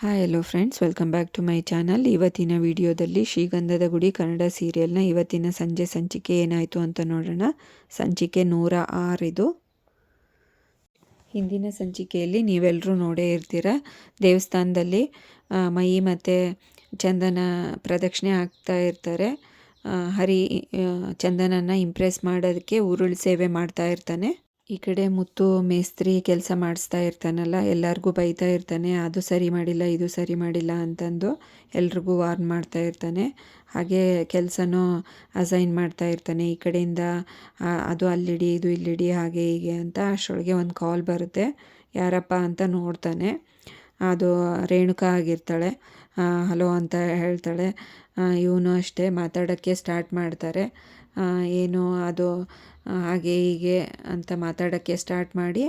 Hi hello friends welcome back to my channel ಇವತ್ತಿನ ವಿಡಿಯೋದಲ್ಲಿ ಶ್ರೀಗಂಧದ ಗುಡಿ ಕನ್ನಡ ಸೀರಿಯಲ್ನ ಇವತ್ತಿನ ಸಂಜೆ ಸಂಚಿಕೆ ಏನಾಯಿತು ಅಂತ ನೋಡೋಣ. ಸಂಚಿಕೆ ನೂರ ಆರಿದು. ಹಿಂದಿನ ಸಂಚಿಕೆಯಲ್ಲಿ ನೀವೆಲ್ಲರೂ ನೋಡೇ ಇರ್ತೀರ? ದೇವಸ್ಥಾನದಲ್ಲಿ ಮೈ ಮತ್ತು ಚಂದನ ಪ್ರದಕ್ಷಿಣೆ ಆಗ್ತಾ ಇರ್ತಾರೆ. ಹರಿ ಚಂದನನ್ನ ಇಂಪ್ರೆಸ್ ಮಾಡೋದಕ್ಕೆ ಉರುಳು ಸೇವೆ ಮಾಡ್ತಾ ಇರ್ತಾನೆ. ಈ ಕಡೆ ಮುತ್ತು ಮೇಸ್ತ್ರಿ ಕೆಲಸ ಮಾಡಿಸ್ತಾ ಇರ್ತಾನಲ್ಲ, ಎಲ್ಲರಿಗೂ ಬೈತಾ ಇರ್ತಾನೆ, ಅದು ಸರಿ ಮಾಡಿಲ್ಲ, ಇದು ಸರಿ ಮಾಡಿಲ್ಲ ಅಂತಂದು ಎಲ್ರಿಗೂ ವಾರ್ನ್ ಮಾಡ್ತಾ ಇರ್ತಾನೆ. ಹಾಗೆ ಕೆಲಸನೂ ಅಸೈನ್ ಮಾಡ್ತಾ ಇರ್ತಾನೆ. ಈ ಕಡೆಯಿಂದ ಅದು ಅಲ್ಲಿಡಿ, ಇದು ಇಲ್ಲಿಡಿ, ಹಾಗೆ ಹೀಗೆ ಅಂತ ಅಷ್ಟರೊಳಗೆ ಒಂದು ಕಾಲ್ ಬರುತ್ತೆ. ಯಾರಪ್ಪ ಅಂತ ನೋಡ್ತಾನೆ. ಅದು ರೇಣುಕಾ ಆಗಿರ್ತಾಳೆ. ಹಲೋ ಅಂತ ಹೇಳ್ತಾಳೆ. ಇವನು ಅಷ್ಟೇ ಮಾತಾಡೋಕ್ಕೆ ಸ್ಟಾರ್ಟ್ ಮಾಡ್ತಾರೆ. ಏನು ಅದು ಹಾಗೆ ಹೀಗೆ ಅಂತ ಮಾತಾಡೋಕ್ಕೆ ಸ್ಟಾರ್ಟ್ ಮಾಡಿ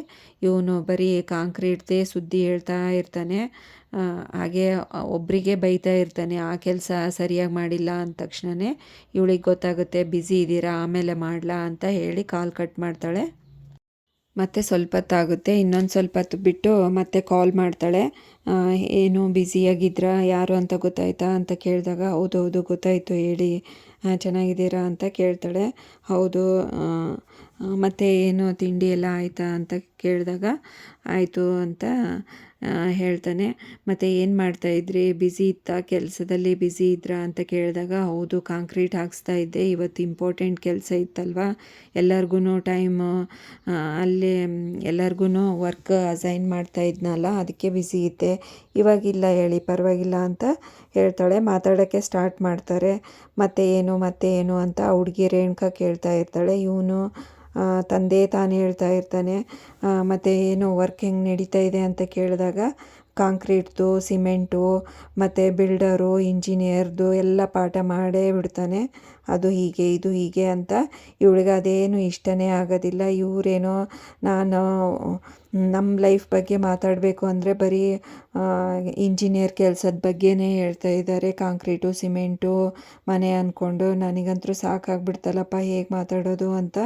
ಇವನು ಬರೀ ಕಾಂಕ್ರೀಟ್ದೇ ಸುದ್ದಿ ಹೇಳ್ತಾ ಇರ್ತಾನೆ. ಹಾಗೆ ಒಬ್ಬರಿಗೆ ಬೈತಾ ಇರ್ತಾನೆ, ಆ ಕೆಲಸ ಸರಿಯಾಗಿ ಮಾಡಿಲ್ಲ ಅಂದ ತಕ್ಷಣವೇ ಇವಳಿಗೆ ಗೊತ್ತಾಗುತ್ತೆ ಬ್ಯುಸಿ ಇದ್ದೀರಾ ಆಮೇಲೆ ಮಾಡಲಾ ಅಂತ ಹೇಳಿ ಕಾಲ್ ಕಟ್ ಮಾಡ್ತಾಳೆ. ಮತ್ತೆ ಸ್ವಲ್ಪ ಹೊತ್ತಾಗುತ್ತೆ, ಇನ್ನೊಂದು ಸ್ವಲ್ಪ ಹೊತ್ತು ಬಿಟ್ಟು ಮತ್ತೆ ಕಾಲ್ ಮಾಡ್ತಾಳೆ. ಏನು ಬ್ಯುಸಿಯಾಗಿದ್ರಾ ಯಾರು ಅಂತ ಗೊತ್ತಾಯ್ತಾ ಅಂತ ಕೇಳಿದಾಗ, ಹೌದು ಹೌದು, ಗೊತ್ತಾಯಿತು ಹೇಳಿ. ಚೆನ್ನಾಗಿದ್ದೀರಾ ಅಂತ ಕೇಳ್ತಾಳೆ. ಹೌದು ಮತ್ತೆ ಏನು ತಿಂಡಿ ಎಲ್ಲ ಆಯಿತಾ ಅಂತ ಕೇಳಿದಾಗ, ಆಯಿತು ಅಂತ ಹೇಳ್ತಾನೆ. ಮತ್ತು ಏನು ಮಾಡ್ತಾಯಿದ್ರಿ ಬ್ಯುಸಿ ಇತ್ತಾ? ಕೆಲಸದಲ್ಲಿ ಬ್ಯುಸಿ ಇದ್ರಾ? ಅಂತ ಕೇಳಿದಾಗ, ಹೌದು ಕಾಂಕ್ರೀಟ್ ಹಾಕ್ಸ್ತಾ ಇದ್ದೆ. ಇವತ್ತು ಇಂಪಾರ್ಟೆಂಟ್ ಕೆಲಸ ಇತ್ತಲ್ವಾ? ಎಲ್ಲರಿಗೂ ಟೈಮು ಅಲ್ಲಿ ಎಲ್ಲರಿಗೂ ವರ್ಕ್ ಅಸೈನ್ ಮಾಡ್ತಾ ಇದ್ನಲ್ಲ, ಅದಕ್ಕೆ ಬ್ಯುಸಿ ಇದ್ದೆ. ಇವಾಗಿಲ್ಲ ಹೇಳಿ, ಪರವಾಗಿಲ್ಲ ಅಂತ ಹೇಳ್ತಾಳೆ. ಮಾತಾಡೋಕ್ಕೆ ಸ್ಟಾರ್ಟ್ ಮಾಡ್ತಾರೆ. ಮತ್ತೆ ಏನು ಮತ್ತೆ ಏನು ಅಂತ ಹುಡುಗಿ ರೇಣುಕಾ ಕೇಳ್ತಾ ಇರ್ತಾಳೆ. ಇವನು ತಂದೆ ತಾನು ಹೇಳ್ತಾ ಇರ್ತಾನೆ. ಮತ್ತೆ ಏನು ವರ್ಕ್ ಹೆಂಗೆ ನಡೀತಾ ಇದೆ ಅಂತ ಕೇಳಿದಾಗ ಕಾಂಕ್ರೀಟ್ದು, ಸಿಮೆಂಟು ಮತ್ತು ಬಿಲ್ಡರು, ಇಂಜಿನಿಯರ್ದು ಎಲ್ಲ ಪಾಠ ಮಾಡೇ ಬಿಡ್ತಾನೆ. ಅದು ಹೀಗೆ, ಇದು ಹೀಗೆ ಅಂತ ಇವಳಿಗೆ ಅದೇನು ಇಷ್ಟನೇ ಆಗೋದಿಲ್ಲ. ಇವರೇನೋ ನಾನು ನಮ್ಮ ಲೈಫ್ ಬಗ್ಗೆ ಮಾತಾಡಬೇಕು ಅಂದರೆ ಬರೀ ಇಂಜಿನಿಯರ್ ಕೆಲಸದ ಬಗ್ಗೆನೇ ಹೇಳ್ತಾ ಇದ್ದಾರೆ. ಕಾಂಕ್ರೀಟು, ಸಿಮೆಂಟು ಮನೆ ಅಂದ್ಕೊಂಡು ನನಗಂತೂ ಸಾಕಾಗ್ಬಿಡ್ತಲ್ಲಪ್ಪ, ಹೇಗೆ ಮಾತಾಡೋದು ಅಂತ.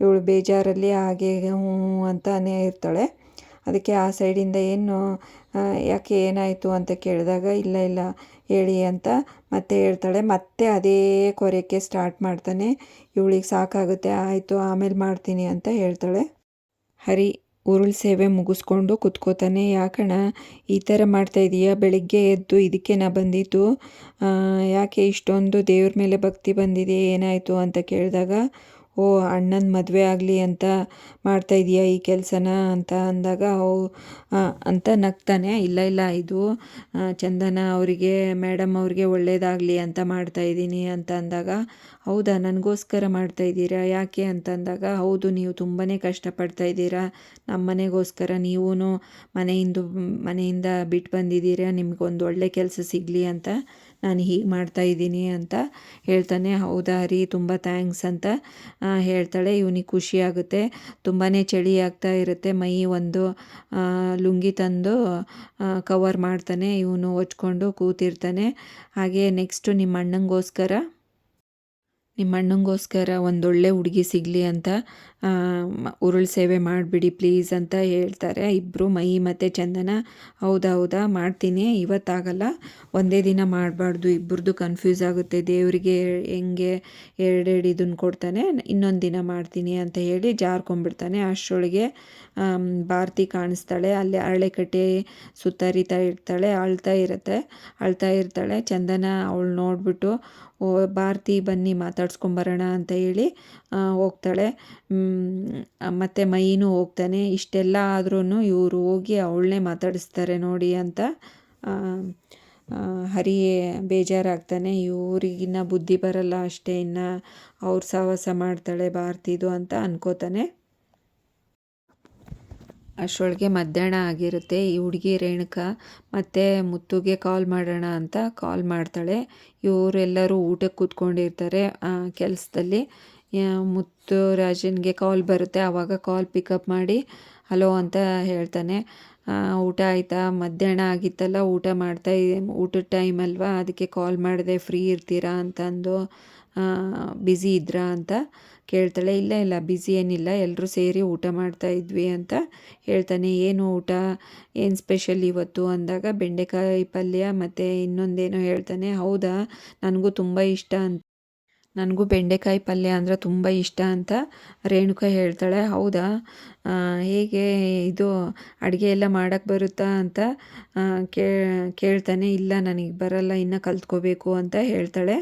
ಇವಳು ಬೇಜಾರಲ್ಲಿ ಹಾಗೆ ಹ್ಞೂ ಅಂತಾನೆ ಇರ್ತಾಳೆ. ಅದಕ್ಕೆ ಆ ಸೈಡಿಂದ ಏನು ಯಾಕೆ ಏನಾಯಿತು ಅಂತ ಕೇಳಿದಾಗ, ಇಲ್ಲ ಇಲ್ಲ, ಹೇಳಿ ಅಂತ ಮತ್ತೆ ಹೇಳ್ತಾಳೆ. ಮತ್ತೆ ಅದೇ ಕೊರೆಯೋಕ್ಕೆ ಸ್ಟಾರ್ಟ್ ಮಾಡ್ತಾನೆ. ಇವಳಿಗೆ ಸಾಕಾಗುತ್ತೆ, ಆಯಿತು, ಆಮೇಲೆ ಮಾಡ್ತೀನಿ ಅಂತ ಹೇಳ್ತಾಳೆ. ಹರಿ ಉರುಳು ಸೇವೆ ಮುಗಿಸ್ಕೊಂಡು ಕುತ್ಕೋತಾನೆ. ಯಾಕಣ ಈ ಥರ ಮಾಡ್ತಾ ಇದೀಯಾ? ಬೆಳಿಗ್ಗೆ ಎದ್ದು ಇದಕ್ಕೆ ನಾ ಬಂದಿದ್ದು? ಯಾಕೆ ಇಷ್ಟೊಂದು ದೇವ್ರ ಮೇಲೆ ಭಕ್ತಿ ಬಂದಿದೆ? ಏನಾಯಿತು? ಅಂತ ಕೇಳಿದಾಗ ಓ, ಅಣ್ಣನ ಮದುವೆ ಆಗಲಿ ಅಂತ ಮಾಡ್ತಾ ಇದೀಯಾ ಈ ಕೆಲಸನ ಅಂತ ಅಂದಾಗ, ಓ ಅಂತ ನಗ್ತಾನೆ. ಇಲ್ಲ ಇಲ್ಲ, ಇದು ಚಂದನ ಅವರಿಗೆ ಮೇಡಮ್ ಅವ್ರಿಗೆ ಒಳ್ಳೇದಾಗಲಿ ಅಂತ ಮಾಡ್ತಾ ಇದ್ದೀನಿ ಅಂತ ಅಂದಾಗ, ಹೌದಾ, ನನಗೋಸ್ಕರ ಮಾಡ್ತಾ ಇದ್ದೀರಾ, ಯಾಕೆ ಅಂತ ಅಂದಾಗ, ಹೌದು, ನೀವು ತುಂಬಾ ಕಷ್ಟಪಡ್ತಾ ಇದ್ದೀರಾ ನಮ್ಮ ಮನೆಗೋಸ್ಕರ ನೀವೂ ಮನೆಯಿಂದ ಮನೆಯಿಂದ ಬಿಟ್ಟು ಬಂದಿದ್ದೀರಾ, ನಿಮಗೊಂದು ಒಳ್ಳೆ ಕೆಲಸ ಸಿಗಲಿ ಅಂತ ನಾನು ಹೀಗೆ ಮಾಡ್ತಾ ಇದ್ದೀನಿ ಅಂತ ಹೇಳ್ತಾನೆ, ಹೌದಾ ರೀ, ತುಂಬ ಥ್ಯಾಂಕ್ಸ್ ಅಂತ ಹೇಳ್ತಾಳೆ. ಇವನಿಗೆ ಖುಷಿ ಆಗುತ್ತೆ. ತುಂಬಾ ಚಳಿ ಆಗ್ತಾ ಇರುತ್ತೆ. ಮೈ ಒಂದು ಲುಂಗಿ ತಂದು ಕವರ್ ಮಾಡ್ತಾನೆ. ಇವನು ಹೊಚ್ಕೊಂಡು ಕೂತಿರ್ತಾನೆ. ಹಾಗೆ ನೆಕ್ಸ್ಟು ನಿಮ್ಮ ಅಣ್ಣಂಗೋಸ್ಕರ ನಿಮ್ಮ ಅಣ್ಣಂಗೋಸ್ಕರ ಒಂದೊಳ್ಳೆ ಹುಡುಗಿ ಸಿಗಲಿ ಅಂತ ಉರುಳು ಸೇವೆ ಮಾಡಿಬಿಡಿ ಪ್ಲೀಸ್ ಅಂತ ಹೇಳ್ತಾರೆ. ಇಬ್ಬರು ಮೈ ಮತ್ತು ಚಂದನ, ಹೌದಾ ಹೌದಾ, ಮಾಡ್ತೀನಿ, ಇವತ್ತಾಗಲ್ಲ, ಒಂದೇ ದಿನ ಮಾಡಬಾರ್ದು ಇಬ್ಬರದ್ದು ಕನ್ಫ್ಯೂಸ್ ಆಗುತ್ತೆ, ದೇವರಿಗೆ ಹೆಂಗೆ ಎರಡೆರಡು ಇದನ್ನು ಕೊಡ್ತಾನೆ, ಇನ್ನೊಂದು ದಿನ ಮಾಡ್ತೀನಿ ಅಂತ ಹೇಳಿ ಜಾರ್ಕೊಂಡ್ಬಿಡ್ತಾನೆ. ಅಷ್ಟರೊಳಗೆ ಭಾರತಿ ಕಾಣಿಸ್ತಾಳೆ, ಅಲ್ಲಿ ಅರಳೆಕಟ್ಟೆ ಸುತ್ತರಿತಾ ಇರ್ತಾಳೆ, ಅಳ್ತಾ ಇರುತ್ತೆ, ಅಳ್ತಾ ಇರ್ತಾಳೆ. ಚಂದನ ಅವಳು ನೋಡಿಬಿಟ್ಟು ಓ, ಭಾರತಿ ಬನ್ನಿ ಮಾತಾಡ್ಸ್ಕೊಂಬರೋಣ ಅಂತ ಹೇಳಿ ಹೋಗ್ತಾಳೆ. ಮತ್ತು ಮೈನು ಹೋಗ್ತಾನೆ. ಇಷ್ಟೆಲ್ಲ ಆದ್ರೂ ಇವರು ಹೋಗಿ ಅವಳನ್ನೇ ಮಾತಾಡಿಸ್ತಾರೆ ನೋಡಿ ಅಂತ ಹರಿ ಬೇಜಾರಾಗ್ತಾನೆ. ಇವರಿಗಿನ್ನ ಬುದ್ಧಿ ಬರಲ್ಲ ಅಷ್ಟೇ, ಇನ್ನು ಅವ್ರು ಸಹವಾಸ ಮಾಡ್ತಾಳೆ ಭಾರತಿದು ಅಂತ ಅನ್ಕೋತಾನೆ. ಅಷ್ಟರೊಳಗೆ ಮಧ್ಯಾಹ್ನ ಆಗಿರುತ್ತೆ. ಈ ಹುಡುಗಿ ರೇಣುಕಾ ಮತ್ತು ಮುತ್ತುಗೆ ಕಾಲ್ ಮಾಡೋಣ ಅಂತ ಕಾಲ್ ಮಾಡ್ತಾಳೆ. ಇವರೆಲ್ಲರೂ ಊಟಕ್ಕೆ ಕೂತ್ಕೊಂಡಿರ್ತಾರೆ ಕೆಲಸದಲ್ಲಿ. ಮುತ್ತು ರಾಜನ್ಗೆ ಕಾಲ್ ಬರುತ್ತೆ. ಆವಾಗ ಕಾಲ್ ಪಿಕಪ್ ಮಾಡಿ ಹಲೋ ಅಂತ ಹೇಳ್ತಾನೆ. ಊಟ ಆಯಿತಾ? ಮಧ್ಯಾಹ್ನ ಆಗಿತ್ತಲ್ಲ, ಊಟ ಮಾಡ್ತಾ ಊಟದ ಟೈಮ್ ಅಲ್ವಾ? ಅದಕ್ಕೆ ಕಾಲ್ ಮಾಡಿದೆ ಫ್ರೀ ಇರ್ತೀರಾ ಅಂತಂದು ಬ್ಯುಸಿ ಇದ್ರಾ ಅಂತ ಕೇಳ್ತಾಳೆ, ಇಲ್ಲ ಇಲ್ಲ ಬ್ಯುಸಿ ಏನಿಲ್ಲ ಎಲ್ಲರೂ ಸೇರಿ ಊಟ ಮಾಡ್ತಾ ಇದ್ವಿ ಅಂತ ಹೇಳ್ತಾನೆ. ಏನು ಊಟ? ಏನು ಸ್ಪೆಷಲ್ ಇವತ್ತು? ಅಂದಾಗ ಬೆಂಡೆಕಾಯಿ ಪಲ್ಯ ಮತ್ತು ಇನ್ನೊಂದೇನೋ ಹೇಳ್ತಾನೆ. ಹೌದಾ? ನನಗೂ ತುಂಬ ಇಷ್ಟ ಅಂತ. ನನಗೂ ಬೆಂಡೆಕಾಯಿ ಪಲ್ಯ ಅಂದರೆ ತುಂಬ ಇಷ್ಟ ಅಂತ ರೇಣುಕಾ ಹೇಳ್ತಾಳೆ. ಹೌದಾ? ಹೇಗೆ ಇದು ಅಡುಗೆ ಎಲ್ಲ ಮಾಡೋಕ್ಕೆ ಬರುತ್ತಾ ಅಂತ ಕೇಳ್ತಾನೆ. ಇಲ್ಲ, ನನಗೆ ಬರಲ್ಲ, ಇನ್ನು ಕಲ್ತ್ಕೋಬೇಕು ಅಂತ ಹೇಳ್ತಾಳೆ.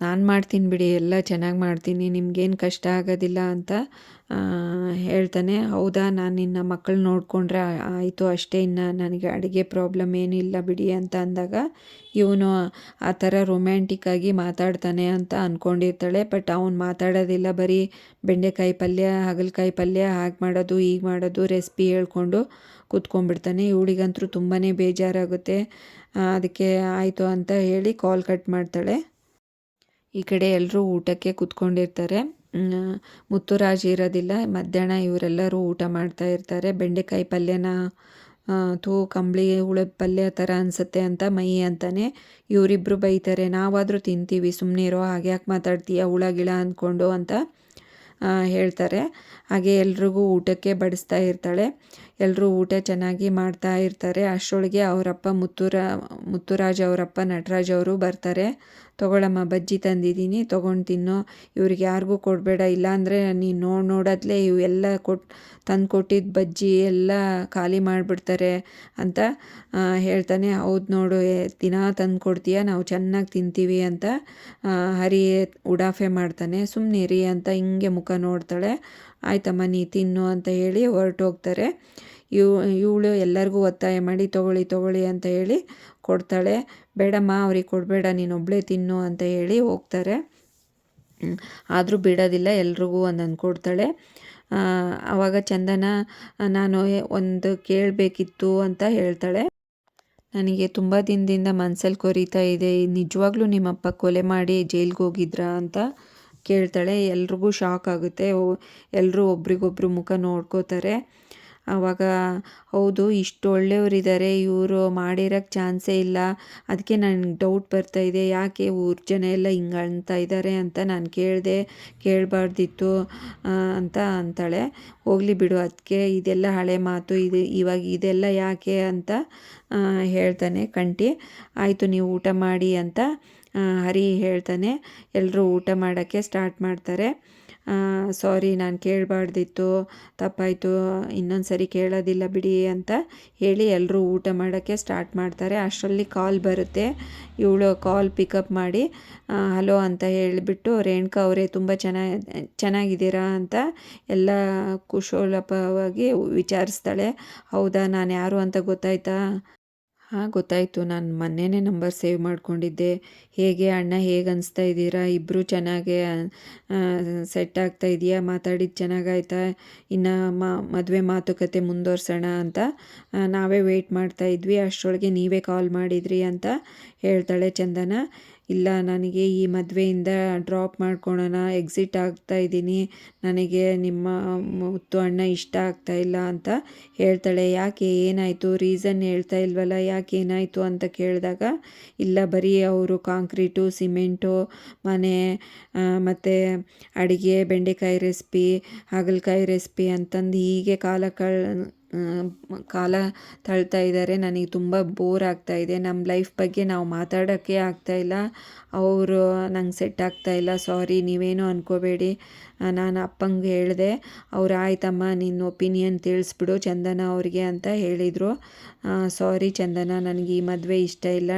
ನಾನು ಮಾಡ್ತೀನಿ ಬಿಡಿ, ಎಲ್ಲ ಚೆನ್ನಾಗಿ ಮಾಡ್ತೀನಿ, ನಿಮ್ಗೇನು ಕಷ್ಟ ಆಗೋದಿಲ್ಲ ಅಂತ ಹೇಳ್ತಾನೆ. ಹೌದಾ, ನಾನು ನಿನ್ನ ಮಕ್ಕಳು ನೋಡಿಕೊಂಡ್ರೆ ಆಯಿತು ಅಷ್ಟೇ, ಇನ್ನು ನನಗೆ ಅಡುಗೆ ಪ್ರಾಬ್ಲಮ್ ಏನಿಲ್ಲ ಬಿಡಿ ಅಂತ ಅಂದಾಗ ಇವನು ಆ ಥರ ರೊಮ್ಯಾಂಟಿಕ್ಕಾಗಿ ಮಾತಾಡ್ತಾನೆ ಅಂತ ಅಂದ್ಕೊಂಡಿರ್ತಾಳೆ ಬಟ್ ಅವನು ಮಾತಾಡೋದಿಲ್ಲ, ಬರೀ ಬೆಂಡೆಕಾಯಿ ಪಲ್ಯ, ಹಾಗಲಕಾಯಿ ಪಲ್ಯ, ಹಾಗೆ ಮಾಡೋದು, ಹೀಗೆ ಮಾಡೋದು ರೆಸಿಪಿ ಹೇಳ್ಕೊಂಡು ಕೂತ್ಕೊಂಡ್ಬಿಡ್ತಾನೆ. ಇವಳಿಗಂತೂ ತುಂಬಾ ಬೇಜಾರಾಗುತ್ತೆ. ಅದಕ್ಕೆ ಆಯಿತು ಅಂತ ಹೇಳಿ ಕಾಲ್ ಕಟ್ ಮಾಡ್ತಾಳೆ. ಈ ಕಡೆ ಎಲ್ಲರೂ ಊಟಕ್ಕೆ ಕೂತ್ಕೊಂಡಿರ್ತಾರೆ. ಮುತ್ತುರಾಜ್ ಇರೋದಿಲ್ಲ. ಮಧ್ಯಾಹ್ನ ಇವರೆಲ್ಲರೂ ಊಟ ಮಾಡ್ತಾ ಇರ್ತಾರೆ. ಬೆಂಡೆಕಾಯಿ ಪಲ್ಯನ ತೂ ಕಂಬಳಿ ಹುಳದ ಪಲ್ಯ ಥರ ಅನಿಸುತ್ತೆ ಅಂತ ಮೈ ಅಂತಾನೆ ಇವರಿಬ್ಬರು ಬೈತಾರೆ. ನಾವಾದರೂ ತಿಂತೀವಿ ಸುಮ್ಮನೆ ಇರೋ ಹಾಗೆ. ಯಾಕೆ ಮಾತಾಡ್ತೀಯ? ಹುಳ, ಗಿಳ ಅಂದ್ಕೊಂಡು ಅಂತ ಹೇಳ್ತಾರೆ. ಹಾಗೆ ಎಲ್ರಿಗೂ ಊಟಕ್ಕೆ ಬಡಿಸ್ತಾ ಇರ್ತಾಳೆ. ಎಲ್ಲರೂ ಊಟ ಚೆನ್ನಾಗಿ ಮಾಡ್ತಾ ಇರ್ತಾರೆ. ಅಷ್ಟರೊಳಗೆ ಅವರಪ್ಪ ಮುತ್ತುರ, ಮುತ್ತುರಾಜ್ ಅವರಪ್ಪ, ನಟರಾಜ್ ಅವರು ಬರ್ತಾರೆ. ತೊಗೊಳಮ್ಮ, ಬಜ್ಜಿ ತಂದಿದ್ದೀನಿ, ತೊಗೊಂಡು ತಿನ್ನು. ಇವ್ರಿಗೆ ಯಾರಿಗೂ ಕೊಡಬೇಡ, ಇಲ್ಲಾಂದರೆ ನೀನು ನೋಡಿ, ನೋಡೋದ್ಲೇ ಇವೆಲ್ಲ ಕೊಟ್ಟು ತಂದು ಕೊಟ್ಟಿದ್ದ ಬಜ್ಜಿ ಎಲ್ಲ ಖಾಲಿ ಮಾಡಿಬಿಡ್ತಾರೆ ಅಂತ ಹೇಳ್ತಾನೆ. ಹೌದು ನೋಡು ದಿನ ತಂದು ಕೊಡ್ತೀಯ ನಾವು ಚೆನ್ನಾಗಿ ತಿಂತೀವಿ ಅಂತ ಹರಿ ಉಡಾಫೆ ಮಾಡ್ತಾನೆ. ಸುಮ್ಮನಿರಿ ಅಂತ ಹಿಂಗೆ ಮುಖ ನೋಡ್ತಾಳೆ. ಆಯ್ತಮ್ಮ, ನೀ ತಿನ್ನು ಅಂತ ಹೇಳಿ ಹೊರಟೋಗ್ತಾರೆ. ಇವು, ಇವಳು ಎಲ್ಲರಿಗೂ ಒತ್ತಾಯ ಮಾಡಿ, ತೊಗೊಳ್ಳಿ ತೊಗೊಳ್ಳಿ ಅಂತ ಹೇಳಿ ಕೊಡ್ತಾಳೆ. ಬೇಡಮ್ಮ, ಅವ್ರಿಗೆ ಕೊಡಬೇಡ, ನೀನು ಒಬ್ಬಳೇ ತಿನ್ನು ಅಂತ ಹೇಳಿ ಹೋಗ್ತಾರೆ. ಆದರೂ ಬಿಡೋದಿಲ್ಲ, ಎಲ್ರಿಗೂ ಒಂದೊಂದು ಕೊಡ್ತಾಳೆ. ಆವಾಗ ಚಂದನ, ನಾನು ಒಂದು ಕೇಳಬೇಕಿತ್ತು ಅಂತ ಹೇಳ್ತಾಳೆ. ನನಗೆ ತುಂಬ ದಿನದಿಂದ ಮನಸ್ಸಲ್ಲಿ ಕೊರಿತಾ ಇದೆ. ನಿಜವಾಗ್ಲೂ ನಿಮ್ಮಪ್ಪ ಕೊಲೆ ಮಾಡಿ ಜೈಲ್ಗೆ ಹೋಗಿದ್ರಾ ಅಂತ ಕೇಳ್ತಾಳೆ. ಎಲ್ರಿಗೂ ಶಾಕ್ ಆಗುತ್ತೆ. ಎಲ್ಲರೂ ಒಬ್ರಿಗೊಬ್ರು ಮುಖ ನೋಡ್ಕೋತಾರೆ. ಆವಾಗ ಹೌದು, ಇಷ್ಟು ಒಳ್ಳೆಯವರಿದ್ದಾರೆ ಇವರು ಮಾಡಿರೋಕ್ಕೆ ಚಾನ್ಸೇ ಇಲ್ಲ. ಅದಕ್ಕೆ ನನಗೆ ಡೌಟ್ ಬರ್ತಾ ಇದೆ. ಯಾಕೆ ಊರ ಜನ ಎಲ್ಲ ಹಿಂಗೆ ಅಂತ ಇದ್ದಾರೆ ಅಂತ ನಾನು ಕೇಳಿದೆ, ಕೇಳಬಾರ್ದಿತ್ತು ಅಂತ ಅಂತಾಳೆ. ಹೋಗಲಿ ಬಿಡು ಅದಕ್ಕೆ ಇದೆಲ್ಲ ಹಳೆ ಮಾತು, ಇದು ಇವಾಗ ಇದೆಲ್ಲ ಯಾಕೆ ಅಂತ ಹೇಳ್ತಾನೆ ಕಂಟಿ. ಆಯಿತು, ನೀವು ಊಟ ಮಾಡಿ ಅಂತ ಹರಿ ಹೇಳ್ತಾನೆ. ಎಲ್ಲರೂ ಊಟ ಮಾಡೋಕ್ಕೆ ಸ್ಟಾರ್ಟ್ ಮಾಡ್ತಾರೆ. ಸಾರಿ ನಾನು ಕೇಳಬಾರ್ದಿತ್ತು, ತಪ್ಪಾಯಿತು ಇನ್ನೊಂದು ಸರಿ ಕೇಳೋದಿಲ್ಲ ಬಿಡಿ ಅಂತ ಹೇಳಿ ಎಲ್ಲರೂ ಊಟ ಮಾಡೋಕ್ಕೆ ಸ್ಟಾರ್ಟ್ ಮಾಡ್ತಾರೆ. ಅಷ್ಟರಲ್ಲಿ ಕಾಲ್ ಬರುತ್ತೆ. ಇವಳು ಕಾಲ್ ಪಿಕಪ್ ಮಾಡಿ ಹಲೋ ಅಂತ ಹೇಳಿಬಿಟ್ಟು, ರೇಣುಕಾ ಅವರೇ, ತುಂಬ ಚೆನ್ನಾಗಿ ಚೆನ್ನಾಗಿದ್ದೀರಾ ಅಂತ ಎಲ್ಲ ಕುಶೋಲಪವಾಗಿ ವಿಚಾರಿಸ್ತಾಳೆ. ಹೌದಾ, ನಾನು ಯಾರು ಅಂತ ಗೊತ್ತಾಯ್ತಾ? ಹಾಂ, ಗೊತ್ತಾಯಿತು. ನಾನು ಮೊನ್ನೆನೇ ನಂಬರ್ ಸೇವ್ ಮಾಡ್ಕೊಂಡಿದ್ದೆ. ಹೇಗೆ ಅಣ್ಣ, ಹೇಗೆ ಅನಿಸ್ತಾ ಇದ್ದೀರಾ? ಇಬ್ಬರು ಚೆನ್ನಾಗೆ ಸೆಟ್ ಆಗ್ತಾ ಇದೆಯಾ ಮಾತಾಡಿದ್ದು ಚೆನ್ನಾಗಾಯ್ತಾ? ಇನ್ನು ಮದುವೆ ಮಾತುಕತೆ ಮುಂದುವರ್ಸೋಣ ಅಂತ ನಾವೇ ವೆಯ್ಟ್ ಮಾಡ್ತಾ ಇದ್ವಿ. ಅಷ್ಟರೊಳಗೆ ನೀವೇ ಕಾಲ್ ಮಾಡಿದ್ರಿ ಅಂತ ಹೇಳ್ತಾಳೆ ಚಂದನ. ಇಲ್ಲ, ನನಗೆ ಈ ಮದುವೆಯಿಂದ ಡ್ರಾಪ್ ಮಾಡ್ಕೊಳೋಣ, ಎಕ್ಸಿಟ್ ಆಗ್ತಾ ಇದ್ದೀನಿ, ನನಗೆ ನಿಮ್ಮ ಮುತ್ತು ಅಣ್ಣ ಇಷ್ಟ ಆಗ್ತಾ ಇಲ್ಲ ಅಂತ ಹೇಳ್ತಾಳೆ. ಯಾಕೆ, ಏನಾಯಿತು? ರೀಸನ್ ಹೇಳ್ತಾ ಇಲ್ವಲ್ಲ, ಯಾಕೆ ಏನಾಯಿತು ಅಂತ ಕೇಳಿದಾಗ, ಇಲ್ಲ, ಬರೀ ಅವರು ಕಾಂಕ್ರೀಟು, ಸಿಮೆಂಟು, ಮನೆ ಮತ್ತು ಅಡುಗೆ, ಬೆಂಡೆಕಾಯಿ ರೆಸಿಪಿ ಹಾಗಲಕಾಯಿ ರೆಸಿಪಿ ಅಂತಂದು ಹೀಗೆ ಕಾಲ ಕಳ್ ಕಾಲ ತಳ್ತಾ ಇದ್ದಾರೆ. ನನಗೆ ತುಂಬ ಬೋರ್ ಆಗ್ತಾ ಇದೆ. ನಮ್ಮ ಲೈಫ್ ಬಗ್ಗೆ ನಾವು ಮಾತಾಡೋಕ್ಕೆ ಆಗ್ತಾ ಇಲ್ಲ. ಅವರು ನಂಗೆ ಸೆಟ್ ಆಗ್ತಾ ಇಲ್ಲ. ಸಾರಿ ನೀವೇನು ಅಂದ್ಕೋಬೇಡಿ ನಾನು ಅಪ್ಪಂಗೆ ಹೇಳಿದೆ. ಅವ್ರು, ಆಯ್ತಮ್ಮ, ನಿನ್ನ ಒಪಿನಿಯನ್ ತಿಳಿಸ್ಬಿಡು ಚಂದನ ಅವ್ರಿಗೆ ಅಂತ ಹೇಳಿದರು. ಸಾರಿ ಚಂದನ, ನನಗೆ ಈ ಮದುವೆ ಇಷ್ಟ ಇಲ್ಲ.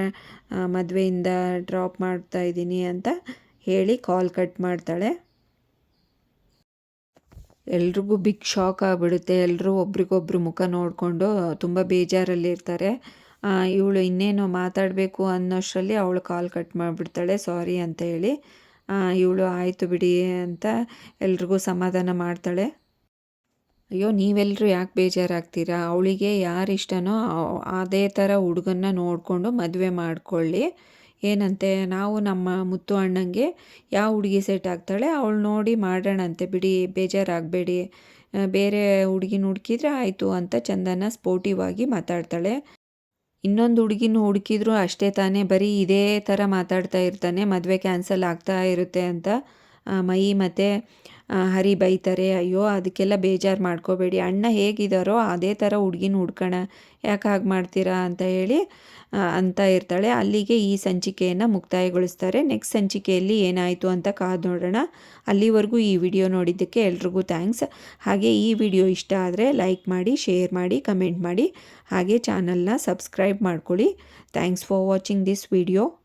ಮದುವೆಯಿಂದ ಡ್ರಾಪ್ ಮಾಡ್ತಾ ಇದ್ದೀನಿ ಅಂತ ಹೇಳಿ ಕಾಲ್ ಕಟ್ ಮಾಡ್ತಾಳೆ. ಎಲ್ರಿಗೂ ಬಿಗ್ ಶಾಕ್ ಆಗಿಬಿಡುತ್ತೆ. ಎಲ್ಲರೂ ಒಬ್ರಿಗೊಬ್ರು ಮುಖ ನೋಡಿಕೊಂಡು ತುಂಬ ಬೇಜಾರಲ್ಲಿರ್ತಾರೆ ಇವಳು ಇನ್ನೇನು ಮಾತಾಡಬೇಕು ಅನ್ನೋಷ್ಟರಲ್ಲಿ ಅವಳು ಕಾಲ್ ಕಟ್ ಮಾಡಿಬಿಡ್ತಾಳೆ. ಸಾರಿ ಅಂತ ಹೇಳಿ. ಇವಳು ಆಯಿತು ಬಿಡಿ ಅಂತ ಎಲ್ರಿಗೂ ಸಮಾಧಾನ ಮಾಡ್ತಾಳೆ. ಅಯ್ಯೋ ನೀವೆಲ್ಲರೂ ಯಾಕೆ ಬೇಜಾರಾಗ್ತೀರಾ? ಅವಳಿಗೆ ಯಾರಿಷ್ಟನೋ ಅದೇ ಥರ ಹುಡುಗನ್ನ ನೋಡಿಕೊಂಡು ಮದುವೆ ಮಾಡ್ಕೊಳ್ಳಿ. ಏನಂತೆ, ನಾವು ನಮ್ಮ ಮುತ್ತು ಅಣ್ಣಂಗೆ ಯಾವ ಹುಡುಗಿ ಸೆಟ್ ಆಗ್ತಾಳೆ ಅವಳು ನೋಡಿ ಮಾಡೋಣಂತೆ ಬಿಡಿ, ಬೇಜಾರಾಗಬೇಡಿ. ಬೇರೆ ಹುಡುಗಿನ ಹುಡುಕಿದ್ರೆ ಆಯಿತು ಅಂತ ಚಂದನ ಸ್ಪೋರ್ಟಿವ್ ಆಗಿ ಮಾತಾಡ್ತಾಳೆ. ಇನ್ನೊಂದು ಹುಡುಗಿನ ಹುಡುಕಿದ್ರು ಅಷ್ಟೇ ತಾನೇ, ಬರೀ ಇದೇ ಥರ ಮಾತಾಡ್ತಾ ಇರ್ತಾನೆ, ಮದುವೆ ಕ್ಯಾನ್ಸಲ್ ಆಗ್ತಾ ಇರುತ್ತೆ ಅಂತ. ಮೈ ಮತ್ತು ಹರಿ ಬೈತಾರೆ, ಅಯ್ಯೋ, ಅದಕ್ಕೆಲ್ಲ ಬೇಜಾರು ಮಾಡ್ಕೋಬೇಡಿ. ಅಣ್ಣ ಹೇಗಿದ್ದಾರೋ ಅದೇ ಥರ ಹುಡುಗಿನ ಹುಡ್ಕೋಣ, ಯಾಕೆ ಹಾಗೆ ಮಾಡ್ತೀರಾ ಅಂತ ಹೇಳಿ ಅಂತ ಇರ್ತಾಳೆ. ಅಲ್ಲಿಗೆ ಈ ಸಂಚಿಕೆಯನ್ನು ಮುಕ್ತಾಯಗೊಳಿಸ್ತಾರೆ. ನೆಕ್ಸ್ಟ್ ಸಂಚಿಕೆಯಲ್ಲಿ ಏನಾಯಿತು ಅಂತ ಕಾದು ನೋಡೋಣ. ಅಲ್ಲಿವರೆಗೂ ಈ ವಿಡಿಯೋ ನೋಡಿದ್ದಕ್ಕೆ ಎಲ್ರಿಗೂ ಥ್ಯಾಂಕ್ಸ್. ಹಾಗೆ ಈ ವಿಡಿಯೋ ಇಷ್ಟ ಆದರೆ ಲೈಕ್ ಮಾಡಿ, ಶೇರ್ ಮಾಡಿ, ಕಮೆಂಟ್ ಮಾಡಿ. ಹಾಗೆ ಚಾನಲ್ನ ಸಬ್ಸ್ಕ್ರೈಬ್ ಮಾಡ್ಕೊಳ್ಳಿ. Thanks for watching this video.